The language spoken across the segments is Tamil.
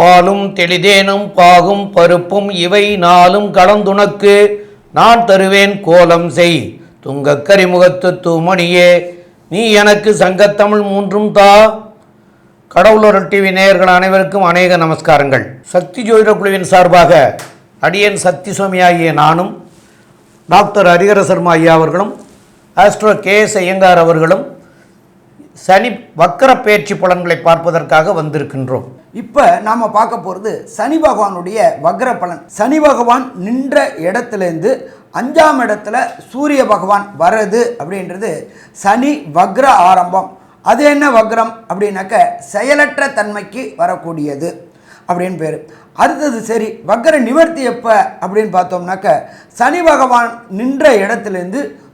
பாலும் தெளிதேனும் பாகும் பருப்பும் இவை நாளும் கலந்துனக்கு நான் தருவேன் கோலம் செய். துங்கக் கரிமுகத்து தூமணியே நீ எனக்கு சங்கத்தமிழ் மூன்றும் தா. கடவுளர் டிவி நேயர்கள் அனைவருக்கும் அநேக நமஸ்காரங்கள். சக்தி ஜோதிட குழுவின் சார்பாக அடியன் சக்தி சுவாமி ஆகிய நானும் டாக்டர் ஹரிஹர சர்மா ஐயா அவர்களும் ஆஸ்ட்ரோ கே எஸ் ஐயங்கார் அவர்களும் சனி வக்கர பேச்சு பலன்களை பார்ப்பதற்காக வந்திருக்கின்றோம். இப்போ நாம் பார்க்க போகிறது சனி பகவானுடைய வக்ர பலன் சனி பகவான் நின்ற இடத்துலேருந்து அஞ்சாம் இடத்துல சூரிய பகவான் வர்றது அப்படின்றது சனி வக்ர ஆரம்பம். அது என்ன வக்ரம் அப்படின்னாக்க செயலற்ற தன்மைக்கு வரக்கூடியது அப்படின்னு பேர். அடுத்தது சரி வக்ர நிவர்த்தி எப்போ அப்படின்னு பார்த்தோம்னாக்க சனி பகவான் நின்ற இடத்துலேருந்து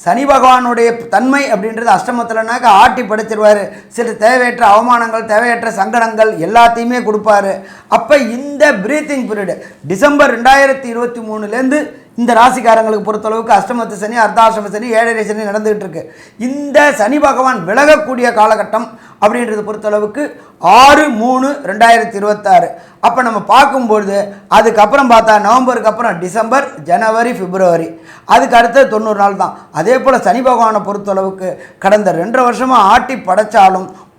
சனி பகவானுடைய தன்மை அப்படின்றது அஷ்டமத்தில்னாக்க ஆட்டி படைச்சிருவார். சில தேவையற்ற அவமானங்கள் தேவையற்ற சங்கடங்கள் எல்லாத்தையுமே கொடுப்பாரு. அப்போ இந்த பிரீத்திங் பீரியடு டிசம்பர் ரெண்டாயிரத்தி இருபத்தி மூணுலேருந்து இந்த ராசிக்காரங்களுக்கு பொறுத்தளவுக்கு அஷ்டமத்து சனி அர்த்தாஷ்டம சனி ஏழரை சனி நடந்துகிட்டு இருக்கு. இந்த சனி பகவான் விலகக்கூடிய காலகட்டம் அப்படின்றத பொறுத்தளவுக்கு ஆறு மூணு ரெண்டாயிரத்தி இருபத்தாறு. அப்போ நம்ம பார்க்கும்பொழுது அதுக்கப்புறம் பார்த்தா நவம்பருக்கு அப்புறம் டிசம்பர் ஜனவரி பிப்ரவரி. அதுக்கு அடுத்து தொண்ணூறு நாள் தான். அதே போல் சனி பகவானை பொறுத்தளவுக்கு கடந்த ரெண்டரை வருஷமாக ஆட்டி படைச்சாலும்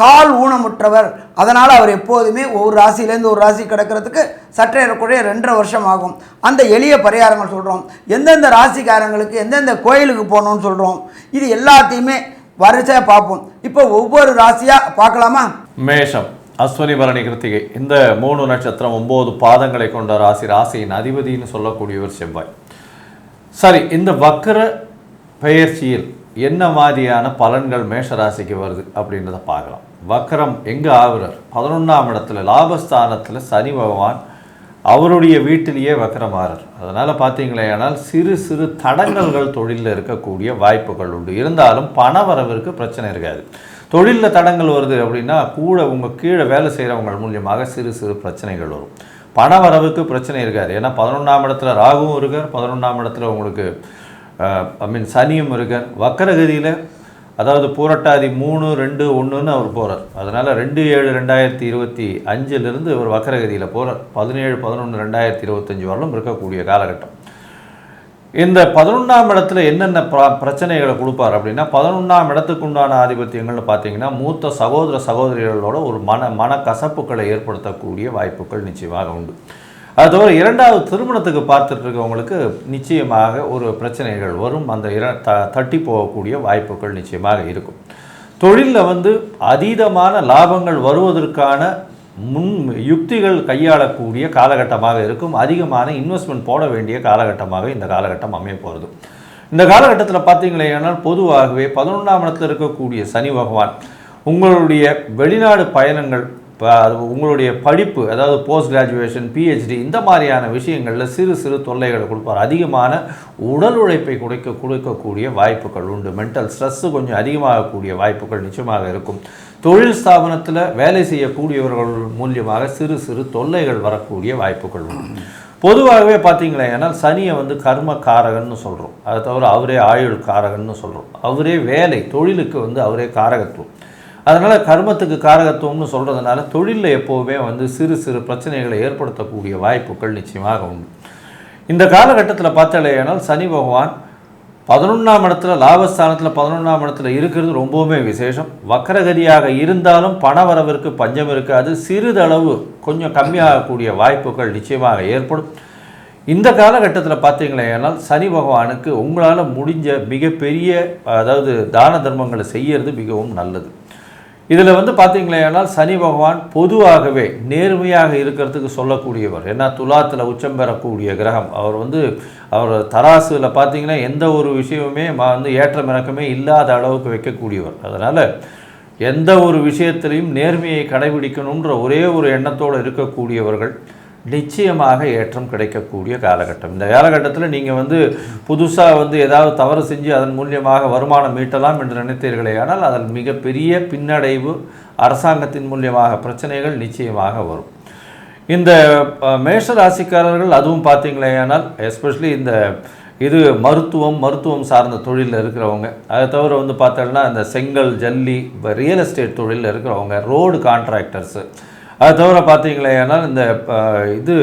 கால் ஊனமுற்றவர். அதனால் அவர் எப்போதுமே ஒரு ராசியிலேருந்து ஒரு ராசி கிடக்கிறதுக்கு சற்றே ஏறக்குறைய ரெண்டரை வருஷம் ஆகும். அந்த எளிய பரிகாரங்கள் சொல்கிறோம் எந்தெந்த ராசிக்காரங்களுக்கு எந்தெந்த கோயிலுக்கு போகணும்னு சொல்கிறோம் இது எல்லாத்தையுமே வரிசையாக பார்ப்போம். இப்போ ஒவ்வொரு ராசியாக பார்க்கலாமா? மேஷம் அஸ்வனி பரணி கிருத்திகை. இந்த மூணு நட்சத்திரம் ஒம்பது பாதங்களை கொண்ட ராசி ராசியின் அதிபதினு சொல்லக்கூடியவர் செவ்வாய். சரி இந்த வக்கர பெயர்ச்சியில் என்ன மாதிரியான பலன்கள் மேஷராசிக்கு வருது அப்படின்றத பார்க்கலாம். வக்கரம் எங்கே ஆகுறார்? பதினொன்றாம் இடத்துல லாபஸ்தானத்தில் சனி பகவான் அவருடைய வீட்டிலேயே வக்கரமாறார் அதனால் பார்த்தீங்களேனால் சிறு சிறு தடங்கல்கள் தொழிலில் இருக்கக்கூடிய வாய்ப்புகள் உண்டு. இருந்தாலும் பண வரவிற்கு பிரச்சனை இருக்காது. தொழிலில் தடங்கள் வருது அப்படின்னா கூட உங்கள் கீழே வேலை செய்கிறவங்க மூலியமாக சிறு சிறு பிரச்சனைகள் வரும். பண வரவுக்கு பிரச்சனை இருக்காது. ஏன்னா பதினொன்றாம் இடத்துல ராகுவும் இருக்கார். பதினொன்றாம் இடத்துல உங்களுக்கு ஐ மீன் சனியும் இருக்கார் வக்கரகதியில் அதாவது பூரட்டாதி மூணு ரெண்டு ஒன்றுன்னு அவர் போகிறார் அதனால் ரெண்டு ஏழு ரெண்டாயிரத்தி இருபத்தி அஞ்சிலிருந்து இவர் வக்கரகதியில் போகிறார் பதினேழு பதினொன்று ரெண்டாயிரத்தி இருபத்தஞ்சி வரலும் இருக்கக்கூடிய காலகட்டம். இந்த பதினொன்றாம் இடத்துல என்னென்ன பிர- பிரச்சனைகளை கொடுப்பார் அப்படின்னா பதினொன்றாம் இடத்துக்கு உண்டான ஆதிபத்தியங்கள்னு பார்த்தீங்கன்னா மூத்த சகோதர சகோதரிகளோட ஒரு மன மன கசப்புகளை ஏற்படுத்தக்கூடிய வாய்ப்புகள் நிச்சயமாக உண்டு. அது தவிர இரண்டாவது திருமணத்துக்கு பார்த்துட்டு இருக்கவங்களுக்கு நிச்சயமாக ஒரு பிரச்சனைகள் வரும். அந்த இர த தட்டி போகக்கூடிய வாய்ப்புகள் நிச்சயமாக இருக்கும். தொழிலில் வந்து அதீதமான லாபங்கள் வருவதற்கான முன் யுக்திகள் கையாளக்கூடிய காலகட்டமாக இருக்கும். அதிகமான இன்வெஸ்ட்மெண்ட் போட வேண்டிய காலகட்டமாக இந்த காலகட்டம் அமைய போகிறது இந்த காலகட்டத்தில் பார்த்தீங்களேனால் பொதுவாகவே பதினொன்றாம் இடத்தில் இருக்கக்கூடிய சனி பகவான் உங்களுடைய வெளிநாடு பயணங்கள் இப்போ அது உங்களுடைய படிப்பு அதாவது போஸ்ட் கிராஜுவேஷன் பிஹெச்டி இந்த மாதிரியான விஷயங்களில் சிறு சிறு தொல்லைகளை கொடுப்பார். அதிகமான உடல் உழைப்பை குறைக்க கொடுக்கக்கூடிய வாய்ப்புகள் உண்டு. மென்டல் ஸ்ட்ரெஸ்ஸு கொஞ்சம் அதிகமாகக்கூடிய வாய்ப்புகள் நிச்சயமாக இருக்கும். தொழில் ஸ்தாபனத்தில் வேலை செய்யக்கூடியவர்கள் மூலியமாக சிறு சிறு தொல்லைகள் வரக்கூடிய வாய்ப்புகள் உண்டு. பொதுவாகவே பார்த்தீங்களே ஏன்னால் சனியை வந்து கர்ம காரகன்னு சொல்கிறோம் அதை தவிர அவரே ஆயுள் காரகன்னு சொல்கிறோம் அவரே வேலை தொழிலுக்கு வந்து அவரே காரகத்துவம். அதனால் கர்மத்துக்கு காரகத்துவம்னு சொல்கிறதுனால தொழிலில் எப்போவுமே வந்து சிறு சிறு பிரச்சனைகளை ஏற்படுத்தக்கூடிய வாய்ப்புகள் நிச்சயமாக உண்டு. இந்த காலகட்டத்தில் பார்த்தாலேயானால் சனி பகவான் பதினொன்றாம் இடத்துல லாபஸ்தானத்தில் பதினொன்றாம் இடத்துல இருக்கிறது ரொம்பவுமே விசேஷம். வக்கரகதியாக இருந்தாலும் பண வரவிற்கு பஞ்சம் இருக்காது. சிறிதளவு கொஞ்சம் கம்மியாகக்கூடிய வாய்ப்புகள் நிச்சயமாக ஏற்படும். இந்த காலகட்டத்தில் பார்த்தீங்களேனால் சனி பகவானுக்கு உங்களால் முடிஞ்ச மிகப்பெரிய அதாவது தான தர்மங்களை செய்யறது மிகவும் நல்லது. இதில் வந்து பார்த்தீங்களேனால் சனி பகவான் பொதுவாகவே நேர்மையாக இருக்கிறதுக்கு சொல்லக்கூடியவர். ஏன்னா துலாத்தில் உச்சம் பெறக்கூடிய கிரகம். அவர் வந்து அவர் தராசுல பார்த்தீங்கன்னா எந்த ஒரு விஷயமுமே வந்து ஏற்றம் இறக்கமே இல்லாத அளவுக்கு வைக்கக்கூடியவர். அதனால் எந்த ஒரு விஷயத்திலையும் நேர்மையை கடைபிடிக்கணுன்ற ஒரே ஒரு எண்ணத்தோடு இருக்கக்கூடியவர்கள். நிச்சயமாக ஏற்றம் கிடைக்கக்கூடிய காலகட்டம். இந்த காலகட்டத்தில் நீங்கள் வந்து புதுசாக வந்து ஏதாவது தவறு செஞ்சு அதன் மூலியமாக வருமானம் ஈட்டலாம் என்று நினைத்தீர்களே ஆனால் அதன் மிகப்பெரிய பின்னடைவு அரசாங்கத்தின் மூலியமாக பிரச்சனைகள் நிச்சயமாக வரும். இந்த மேஷ ராசிக்காரர்கள் அதுவும் பார்த்தீங்களேயானால் எஸ்பெஷலி இந்த இது மருத்துவம் மருத்துவம் சார்ந்த தொழிலில் இருக்கிறவங்க. அதை தவிர வந்து பார்த்தோம்னா இந்த செங்கல் ஜல்லி ரியல் எஸ்டேட் தொழிலில் இருக்கிறவங்க ரோடு கான்ட்ராக்டர்ஸு அது தவிர பார்த்தீங்களேனால் இந்த இது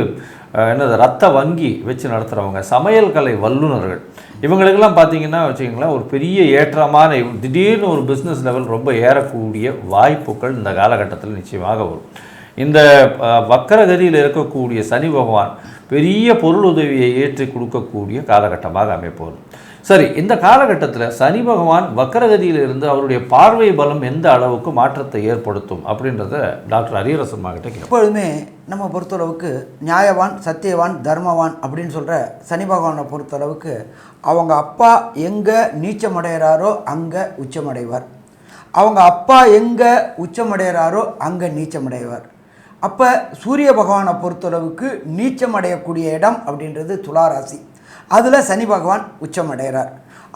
என்னது ரத்த வங்கி வச்சு நடத்துகிறவங்க சமையல் கலை வல்லுநர்கள் இவங்களுக்கெல்லாம் பார்த்தீங்கன்னா வச்சுக்கிங்களேன் ஒரு பெரிய ஏற்றமான திடீர்னு ஒரு பிஸ்னஸ் லெவல் ரொம்ப ஏறக்கூடிய வாய்ப்புகள் இந்த காலகட்டத்தில் நிச்சயமாக வரும். இந்த வக்கரகதியில் இருக்கக்கூடிய சனி பகவான் பெரிய பொருள் உதவியை ஏற்றி கொடுக்கக்கூடிய காலகட்டமாக அமைப்போம். சரி இந்த காலகட்டத்தில் சனி பகவான் வக்கரகதியில் இருந்து அவருடைய பார்வை பலம் எந்த அளவுக்கு மாற்றத்தை ஏற்படுத்தும் அப்படின்றத டாக்டர் ஹரியரசன் கிட்ட எப்பொழுதுமே நம்ம பொறுத்தளவுக்கு நியாயவான் சத்தியவான் தர்மவான் அப்படின்னு சொல்கிற சனி பகவானை பொறுத்தளவுக்கு அவங்க அப்பா எங்கே நீச்சமடைகிறாரோ அங்கே உச்சமடைவார். அவங்க அப்பா எங்கே உச்சமடைகிறாரோ அங்கே நீச்சமடைவார். அப்போ சூரிய பகவானை பொறுத்தளவுக்கு நீச்சமடையக்கூடிய இடம் அப்படின்றது துளாராசி. அதில் சனி பகவான் உச்சமடைகிறார்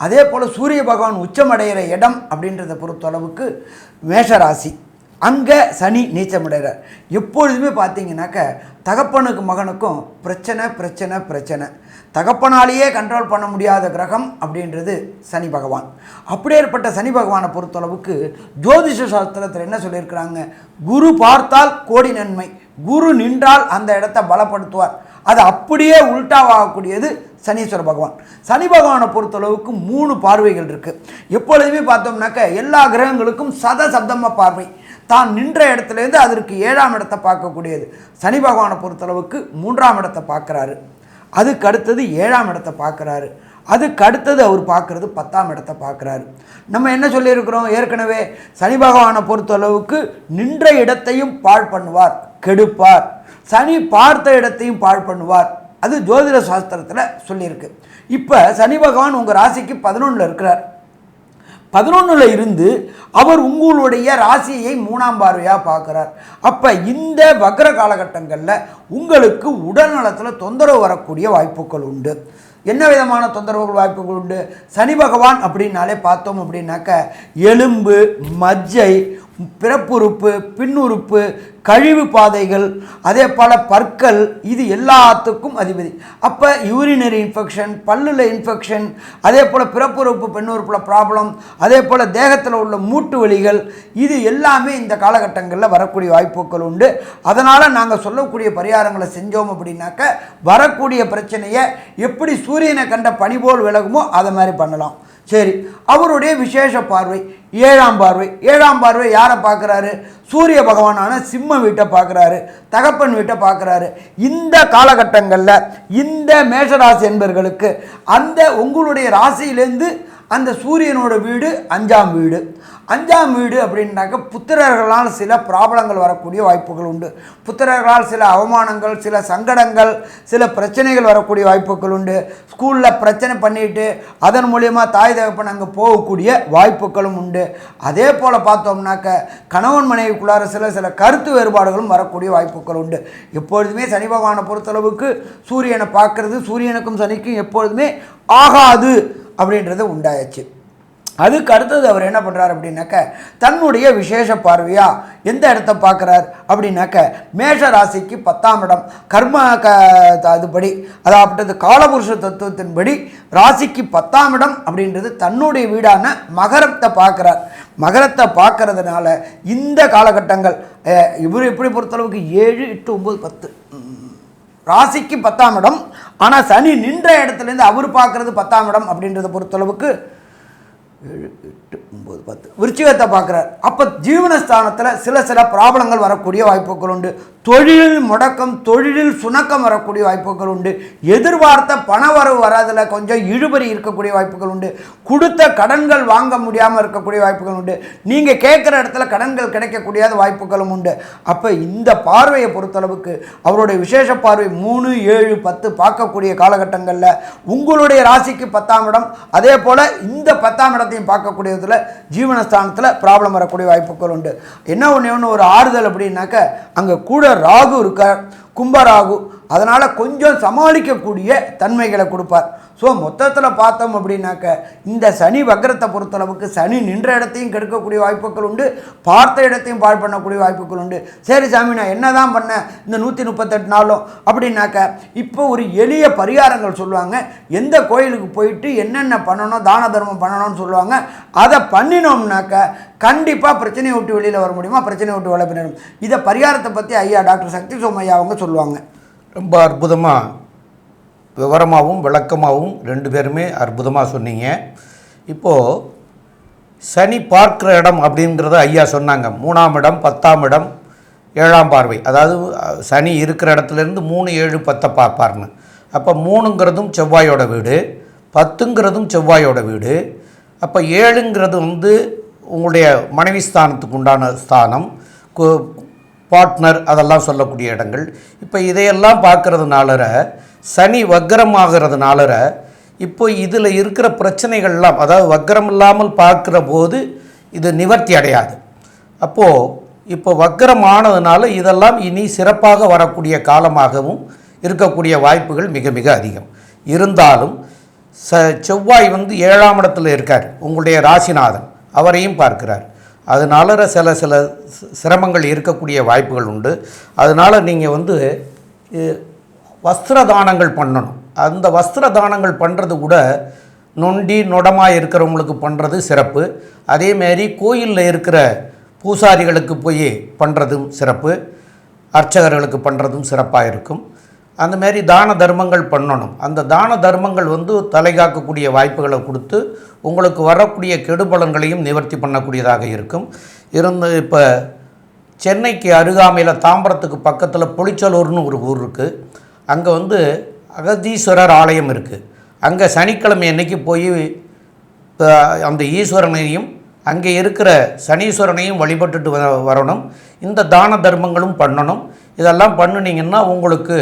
அதே போல் சூரிய பகவான் உச்சமடைகிற இடம் அப்படின்றத பொறுத்தளவுக்கு மேஷராசி அங்கே சனி நீச்சமடைகிறார். எப்பொழுதுமே பார்த்தீங்கன்னாக்க தகப்பனுக்கு மகனுக்கும் பிரச்சனை பிரச்சனை பிரச்சனை. தகப்பனாலேயே கண்ட்ரோல் பண்ண முடியாத கிரகம் அப்படின்றது சனி பகவான். அப்படியேற்பட்ட சனி பகவானை பொறுத்தளவுக்கு ஜோதிஷ சாஸ்திரத்தில் என்ன சொல்லியிருக்கிறாங்க? குரு பார்த்தால் கோடி நன்மை குரு நின்றால் அந்த இடத்த பலப்படுத்துவார். அது அப்படியே உல்டாவாகக்கூடியது சனீஸ்வர பகவான். சனி பகவானை பொறுத்தளவுக்கு மூணு பார்வைகள் இருக்குது எப்பொழுதுமே பார்த்தோம்னாக்க எல்லா கிரகங்களுக்கும் சத சப்தம பார்வை. தான் நின்ற இடத்துலேருந்து அதற்கு ஏழாம் இடத்தை பார்க்கக்கூடியது. சனி பகவானை பொறுத்தளவுக்கு மூன்றாம் இடத்தை பார்க்குறாரு. அதுக்கு அடுத்தது ஏழாம் இடத்தை பார்க்குறாரு. அதுக்கு அடுத்தது அவர் பார்க்குறது பத்தாம் இடத்தை பார்க்குறாரு. நம்ம என்ன சொல்லியிருக்கிறோம்? ஏற்கனவே சனி பகவானை பொறுத்தளவுக்கு நின்ற இடத்தையும் பாழ் பண்ணுவார் கெடுப்பார். சனி பார்த்த இடத்தையும் பாழ் பண்ணுவார். அது ஜோதிட சாஸ்திரத்தில் சொல்லியிருக்கு. இப்போ சனி பகவான் உங்கள் ராசிக்கு பதினொன்றில் இருக்கிறார். பதினொன்றில் இருந்து அவர் உங்களுடைய ராசியை மூணாம் பார்வையாக பார்க்குறார். அப்போ இந்த வக்ர காலகட்டங்களில் உங்களுக்கு உடல் நலத்தில் தொந்தரவு வரக்கூடிய வாய்ப்புகள் உண்டு. என்ன விதமான தொந்தரவுகள் வாய்ப்புகள் உண்டு? சனி பகவான் அப்படின்னாலே பார்த்தோம் அப்படின்னாக்க எலும்பு மஜ்ஜை பிறப்புறுப்பு பின்னுறுப்பு கழிவு பாதைகள் அதே போல் பற்கள் இது எல்லாத்துக்கும் அதிபதி. அப்போ யூரினரி இன்ஃபெக்ஷன் பல்லில் இன்ஃபெக்ஷன் அதே போல் பிறப்புறுப்பு பெண்ணுறுப்பில் ப்ராப்ளம் அதே போல் தேகத்தில் உள்ள மூட்டு வலிகள் இது எல்லாமே இந்த காலகட்டங்களில் வரக்கூடிய வாய்ப்புகள் உண்டு. அதனால் நாங்கள் சொல்லக்கூடிய பரிகாரங்களை செஞ்சோம் அப்படின்னாக்க வரக்கூடிய பிரச்சனையை எப்படி சூரியனை கண்ட பனி போல் விலகுமோ அதை மாதிரி பண்ணலாம். சரி அவருடைய விசேஷ பார்வை ஏழாம் பார்வை. ஏழாம் பார்வை யாரை பார்க்குறாரு? சூரிய பகவானான சிம்ம வீட்டை பார்க்குறாரு தகப்பன் வீட்டை பார்க்குறாரு. இந்த காலகட்டங்களில் இந்த மேஷராசி என்பர்களுக்கு அந்த உங்களுடைய ராசியிலேருந்து அந்த சூரியனோட வீடு அஞ்சாம் வீடு. அஞ்சாம் வீடு அப்படின்னாக்க புத்திரர்களால் சில ப்ராப்ளங்கள் வரக்கூடிய வாய்ப்புகள் உண்டு. புத்திரர்களால் சில அவமானங்கள் சில சங்கடங்கள் சில பிரச்சனைகள் வரக்கூடிய வாய்ப்புகள் உண்டு. ஸ்கூலில் பிரச்சனை பண்ணிட்டு அதன் மூலியமா தாய் தகப்பன் அங்கே போகக்கூடிய வாய்ப்புகளும் உண்டு. அதே போல் பார்த்தோம்னாக்க கணவன் மனைவிக்குள்ளார சில சில கருத்து வேறுபாடுகளும் வரக்கூடிய வாய்ப்புகள் உண்டு. எப்பொழுதுமே சனி பகவானை பொறுத்தளவுக்கு சூரியனை பார்க்கறது சூரியனுக்கும் சனிக்கும் எப்பொழுதுமே ஆகாது அப்படின்றது உண்டாயிடுச்சு. அதுக்கு அடுத்தது அவர் என்ன பண்ணுறார் அப்படின்னாக்க தன்னுடைய விசேஷ பார்வையாக எந்த இடத்த பார்க்குறார் அப்படின்னாக்க மேஷ ராசிக்கு பத்தாம் இடம். கர்ம க அதுபடி அதாவது காலபுருஷ தத்துவத்தின்படி ராசிக்கு பத்தாம் இடம் அப்படின்றது தன்னுடைய வீடான மகரத்தை பார்க்குறார். மகரத்தை பார்க்கறதுனால இந்த காலகட்டங்கள் இவர் எப்படி பொறுத்தளவுக்கு ஏழு எட்டு ஒம்பது பத்து. ராசிக்கு பத்தாம் இடம். ஆனால் சனி நின்ற இடத்துலேருந்து அவர் பார்க்குறது பத்தாம் இடம் அப்படின்றத பொறுத்தளவுக்கு ஏழு எட்டு ஒம்பது பத்து விருச்சிகத்தை பார்க்குறார். அப்போ ஜீவனஸ்தானத்தில் சில சில ப்ராப்ளங்கள் வரக்கூடிய வாய்ப்புகள் உண்டு. தொழிலில் முடக்கம் தொழிலில் சுணக்கம் வரக்கூடிய வாய்ப்புகள் உண்டு. எதிர்பார்த்த பண வரவு வராதில் கொஞ்சம் இழுபறி இருக்கக்கூடிய வாய்ப்புகள் உண்டு. கொடுத்த கடன்கள் வாங்க முடியாமல் இருக்கக்கூடிய வாய்ப்புகள் உண்டு. நீங்கள் கேட்குற இடத்துல கடன்கள் கிடைக்கக்கூடிய வாய்ப்புகளும் உண்டு. அப்போ இந்த பார்வையை பொறுத்தளவுக்கு அவருடைய விசேஷ பார்வை மூணு ஏழு பத்து பார்க்கக்கூடிய காலகட்டங்களில் உங்களுடைய ராசிக்கு பத்தாம் இடம். அதே போல் இந்த பத்தாம் இடத்தையும் பார்க்கக்கூடியதில் ஜீவனஸ்தானத்தில் ப்ராப்ளம் வரக்கூடிய வாய்ப்புகள் உண்டு. என்ன ஒன்று ஒன்று ஒரு ஆறுதல் அப்படின்னாக்க அங்கே கூட ராகு இருக்கார் கும்பராகு. அதனால் கொஞ்சம் சமாளிக்கக்கூடிய தன்மைகளை கொடுப்பார். ஸோ மொத்தத்தில் பார்த்தோம் அப்படின்னாக்க இந்த சனி வக்கரத்தை பொறுத்தளவுக்கு சனி நின்ற இடத்தையும் கெடுக்கக்கூடிய வாய்ப்புகள் உண்டு. பார்த்த இடத்தையும் பாழ் பண்ணக்கூடிய வாய்ப்புகள் உண்டு. சரி சாமி நான் என்ன தான் பண்ணேன்? இந்த நூற்றி முப்பத்தெட்டு நாளும். அப்படின்னாக்க இப்போ ஒரு எளிய பரிகாரங்கள் சொல்லுவாங்க. எந்த கோயிலுக்கு போயிட்டு என்னென்ன பண்ணணும் தான தர்மம் பண்ணணும்னு சொல்லுவாங்க. அதை பண்ணினோம்னாக்க கண்டிப்பாக பிரச்சனையை விட்டு வெளியில் வர முடியுமா? பிரச்சனையை விட்டு வெளில இதை பரிகாரத்தை பற்றி ஐயா டாக்டர் சக்தி சோமையா அவங்க சொல்லுவாங்க. ரொம்ப அற்புதமாக விவரமாகவும் விளக்கமாகவும் ரெண்டு பேருமே அற்புதமாக சொன்னீங்க. இப்போது சனி பார்க்குற இடம் அப்படின்றத ஐயா சொன்னாங்க. மூணாம் இடம் பத்தாம் இடம் ஏழாம் பார்வை. அதாவது சனி இருக்கிற இடத்துலேருந்து மூணு ஏழு பத்தை பார்ப்பார்னு அப்போ மூணுங்கிறதும் செவ்வாயோட வீடு பத்துங்கிறதும் செவ்வாயோட வீடு. அப்போ ஏழுங்கிறது வந்து உங்களுடைய மனைவி ஸ்தானத்துக்கு உண்டான ஸ்தானம். பார்ட்னர் அதெல்லாம் சொல்லக்கூடிய இடங்கள். இப்போ இதையெல்லாம் பார்க்கறதுனால சனி வக்கரமாகிறதுனால இப்போ இதில் இருக்கிற பிரச்சனைகள்லாம் அதாவது வக்கரம் இல்லாமல் பார்க்குற போது இது நிவர்த்தி அடையாது. அப்போது இப்போ வக்கரமானதுனால இதெல்லாம் இனி சிறப்பாக வரக்கூடிய காலமாகவும் இருக்கக்கூடிய வாய்ப்புகள் மிக மிக அதிகம். இருந்தாலும் ச செவ்வாய் வந்து ஏழாம் இடத்துல இருக்கார் உங்களுடைய ராசிநாதன். அவரையும் பார்க்கிறார். அதனால சில சில சிரமங்கள் இருக்கக்கூடிய வாய்ப்புகள் உண்டு. அதனால் நீங்கள் வந்து வஸ்திர தானங்கள் பண்ணணும். அந்த வஸ்திர தானங்கள் பண்ணுறது கூட நொண்டி நொடமாக இருக்கிறவங்களுக்கு பண்ணுறது சிறப்பு. அதேமாரி கோயிலில் இருக்கிற பூசாரிகளுக்கு போய் பண்ணுறதும் சிறப்பு. அர்ச்சகர்களுக்கு பண்ணுறதும் சிறப்பாக இருக்கும். அந்த மாரி தான தர்மங்கள் பண்ணணும். அந்த தான தர்மங்கள் வந்து தலைகாக்கக்கூடிய வாய்ப்புகளை கொடுத்து உங்களுக்கு வரக்கூடிய கெடுபலன்களையும் நிவர்த்தி பண்ணக்கூடியதாக இருக்கும். இருந்து இப்போ சென்னைக்கு அருகாமையில் தாம்பரத்துக்கு பக்கத்தில் புளிச்சலூர்னு ஒரு ஊர் இருக்குது அங்கே வந்து அகதீஸ்வரர் ஆலயம் இருக்குது அங்கே சனிக்கிழமை அன்னைக்கு போய் இப்போ அந்த ஈஸ்வரனையும் அங்கே இருக்கிற சனீஸ்வரனையும் வழிபட்டுட்டு வ- வரணும். இந்த தான தர்மங்களும் பண்ணணும். இதெல்லாம் பண்ணுனீங்கன்னா உங்களுக்கு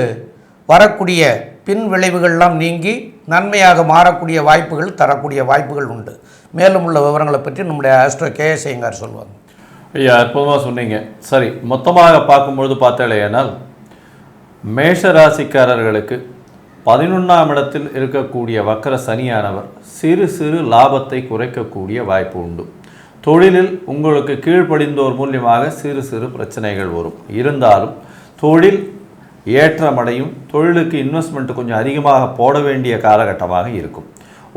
வரக்கூடிய பின் விளைவுகள்லாம் நீங்கி நன்மையாக மாறக்கூடிய வாய்ப்புகள் தரக்கூடிய வாய்ப்புகள் உண்டு. மேலும் உள்ள விவரங்களை பற்றி நம்முடைய ஆஸ்ட்ரோ கேஎஸ் ஐயங்கார் சொல்லுவாங்க ஐயா அற்புதமாக சொன்னீங்க. சரி மொத்தமாக பார்க்கும்பொழுது பார்த்தாலேயானால் மேஷ ராசிக்காரர்களுக்கு பதினொன்றாம் இடத்தில் இருக்கக்கூடிய வக்கர சனியானவர் சிறு சிறு லாபத்தை குறைக்கக்கூடிய வாய்ப்பு உண்டு. தொழிலில் உங்களுக்கு கீழ்ப்படிந்தோர் மூலியமாக சிறு சிறு பிரச்சனைகள் வரும். இருந்தாலும் தொழில் ஏற்றமடையும் தொழிலுக்கு இன்வெஸ்ட்மெண்ட் கொஞ்சம் அதிகமாக போட வேண்டிய காலகட்டமாக இருக்கும்.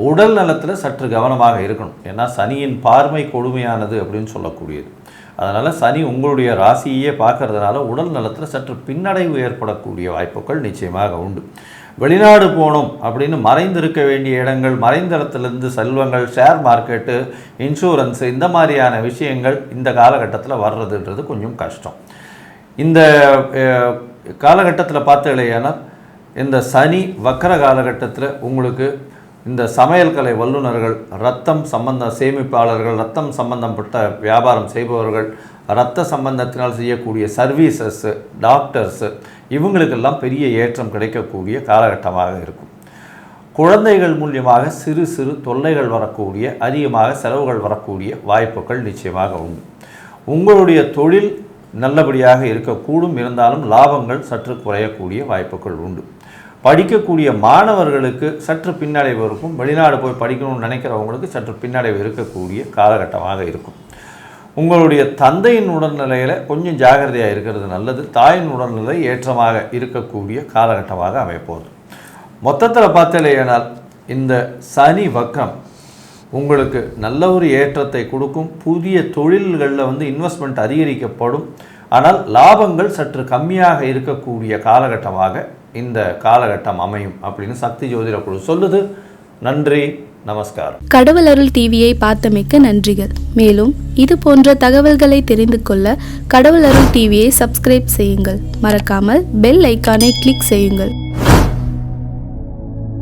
உடல் நலத்தில் சற்று கவனமாக இருக்கணும். ஏன்னா சனியின் பார்வை கொடுமையானது அப்படின்னு சொல்லக்கூடியது. அதனால் சனி உங்களுடைய ராசியே பார்க்கறதுனால உடல் நலத்தில் சற்று பின்னடைவு ஏற்படக்கூடிய வாய்ப்புகள் நிச்சயமாக உண்டு. வெளிநாடு போகணும் அப்படின்னு மறைந்திருக்க வேண்டிய இடங்கள் மறைந்த இடத்துலேருந்து செல்வங்கள் ஷேர் மார்க்கெட்டு இன்சூரன்ஸ் இந்த மாதிரியான விஷயங்கள் இந்த காலகட்டத்தில் வர்றதுன்றது கொஞ்சம் கஷ்டம். இந்த காலகட்டத்தில் பார்த்தீங்கன்னா இந்த சனி வக்கர காலகட்டத்தில் உங்களுக்கு இந்த சமையல் கலை வல்லுநர்கள் ரத்தம் சம்பந்த சேமிப்பாளர்கள் ரத்தம் சம்பந்தப்பட்ட வியாபாரம் செய்பவர்கள் ரத்த சம்பந்தத்தினால் செய்யக்கூடிய சர்வீசஸ்ஸு டாக்டர்ஸு இவங்களுக்கெல்லாம் பெரிய ஏற்றம் கிடைக்கக்கூடிய காலகட்டமாக இருக்கும். குழந்தைகள் மூலியமாக சிறு சிறு தொல்லைகள் வரக்கூடிய அதிகமாக செலவுகள் வரக்கூடிய வாய்ப்புகள் நிச்சயமாக உண்டு. உங்களுடைய தொழில் நல்லபடியாக இருக்கக்கூடும். இருந்தாலும் லாபங்கள் சற்று குறையக்கூடிய வாய்ப்புகள் உண்டு. படிக்கக்கூடிய மாணவர்களுக்கு சற்று பின்னடைவு இருக்கும். வெளிநாடு போய் படிக்கணும்னு நினைக்கிறவங்களுக்கு சற்று பின்னடைவு இருக்கக்கூடிய காலகட்டமாக இருக்கும். உங்களுடைய தந்தையின் உடல்நிலையில் கொஞ்சம் ஜாகிரதையாக இருக்கிறது நல்லது. தாயின் உடல்நிலை ஏற்றமாக இருக்கக்கூடிய காலகட்டமாக அமைப்போகுது மொத்தத்தில் பார்த்தலையானால் இந்த சனி வக்கம் உங்களுக்கு நல்ல ஒரு ஏற்றத்தை கொடுக்கும். புதிய தொழில்களில் வந்து இன்வெஸ்ட்மெண்ட் அதிகரிக்கப்படும். ஆனால் லாபங்கள் சற்று கம்மியாக இருக்கக்கூடிய காலகட்டமாக இந்த காலகட்டம் அமையும் அப்படின்னு சக்தி ஜோதிட குழு சொல்லுது. நன்றி நமஸ்காரம். கடவுள் அருள் டிவியை பார்த்தமைக்கு நன்றிகள். மேலும் இது போன்ற தகவல்களை தெரிந்து கொள்ள கடவுள் அருள் டிவியை சப்ஸ்கிரைப் செய்யுங்கள். மறக்காமல் பெல் ஐக்கானை கிளிக் செய்யுங்கள்.